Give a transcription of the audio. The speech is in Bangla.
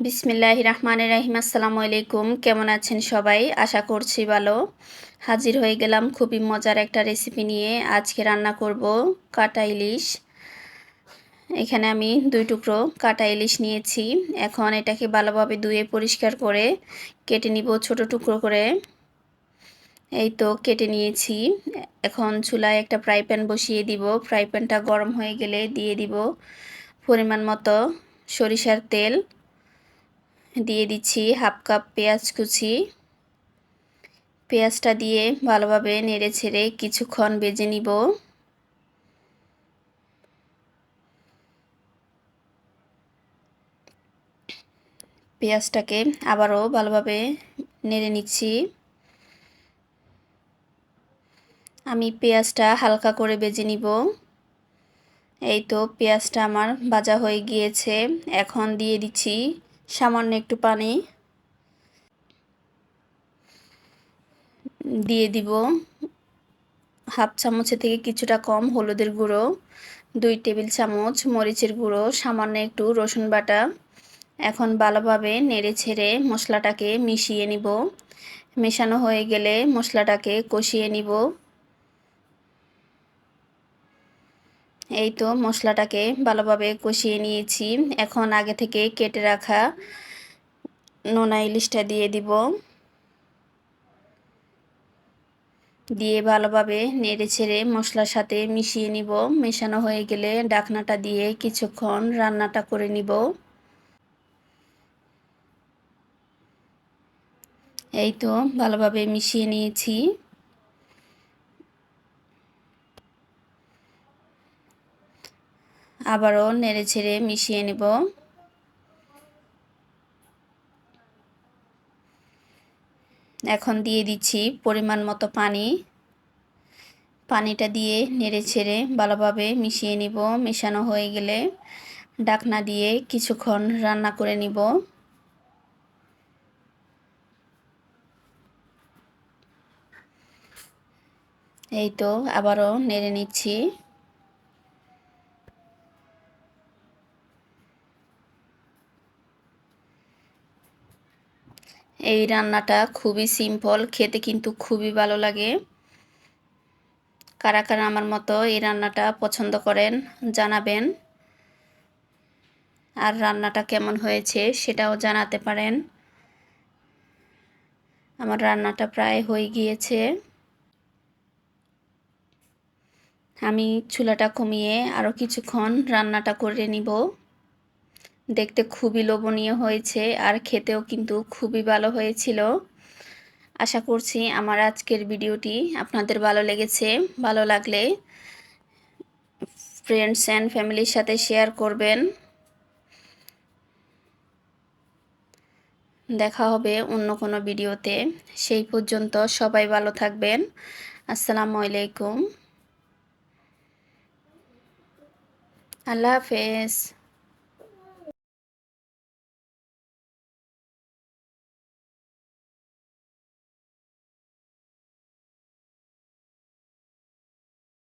বিসমিল্লাহ রহমান রাহিম, আসসালামু আলাইকুম। কেমন আছেন সবাই? আশা করছি ভালো। হাজির হয়ে গেলাম খুবই মজার একটা রেসিপি নিয়ে। আজকে রান্না করব কাটা ইলিশ। এখানে আমি দুই টুকরো কাটা ইলিশ নিয়েছি। এখন এটাকে ভালোভাবে ধুয়ে পরিষ্কার করে কেটে নিব ছোট টুকরো করে। এই তো কেটে নিয়েছি। এখন চুলায় একটা ফ্রাই প্যান বসিয়ে দিব। ফ্রাই প্যানটা গরম হয়ে গেলে দিয়ে দিব পরিমাণ মতো সরিষার তেল। দিয়ে দিচ্ছি হাফ কাপ পেঁয়াজ কুচি। পেঁয়াজটা দিয়ে ভালোভাবে নেড়ে ছেড়ে কিছুক্ষণ বেজে নিব। পেঁয়াজটাকে আবারও ভালোভাবে নেড়ে নিচ্ছি। আমি পেঁয়াজটা হালকা করে বেজে নিব। এই তো পেঁয়াজটা আমার ভাজা হয়ে গিয়েছে। এখন দিয়ে দিচ্ছি সামান্য একটু পানি দিয়ে দিব। হাফ চামচের থেকে কিছুটা কম হলুদের গুঁড়ো, দুই টেবিল চামচ মরিচের গুঁড়ো, সামান্য একটু রসুন বাটা। এখন ভালোভাবে নেড়ে ছেড়ে মশলাটাকে মিশিয়ে নিব। মেশানো হয়ে গেলে মশলাটাকে কষিয়ে নিব। এই তো মশলাটাকে ভালোভাবে কষিয়ে নিয়েছি। এখন আগে থেকে কেটে রাখা নোনা ইলিশটা দিয়ে দিব। দিয়ে ভালোভাবে নেড়ে ছেড়ে মশলার সাথে মিশিয়ে নিব। মেশানো হয়ে গেলে ডাকনাটা দিয়ে কিছুক্ষণ রান্নাটা করে নিব। এই তো ভালোভাবে মিশিয়ে নিয়েছি। আবারও নেড়ে ছেড়ে মিশিয়ে নেব। এখন দিয়ে দিচ্ছি পরিমাণ মতো পানি। পানিটা দিয়ে নেড়ে ছেড়ে ভালোভাবে মিশিয়ে নিব। মেশানো হয়ে গেলে ডাকনা দিয়ে কিছুক্ষণ রান্না করে নিব। এই তো আবারও নেড়ে নিচ্ছি। এই রান্নাটা খুবই সিম্পল খেতে কিন্তু খুবই ভালো লাগে। কারা কারা আমার মতো এই রান্নাটা পছন্দ করেন জানাবেন। আর রান্নাটা কেমন হয়েছে সেটাও জানাতে পারেন। আমার রান্নাটা প্রায় হয়ে গিয়েছে। আমি চুলাটা কমিয়ে আরও কিছুক্ষণ রান্নাটা করে নিব। দেখতে খুবই লোভনীয় হয়েছে আর খেতেও কিন্তু খুবই ভালো হয়েছিল। আশা করছি আমার আজকের ভিডিওটি আপনাদের ভালো লেগেছে, ভালো লাগলে ফ্রেন্ডস অ্যান্ড ফ্যামিলির সাথে শেয়ার করবেন। দেখা হবে অন্য কোনো ভিডিওতে। সেই পর্যন্ত সবাই ভালো থাকবেন। আসসালামু আলাইকুম। আল্লাহ হাফেজ।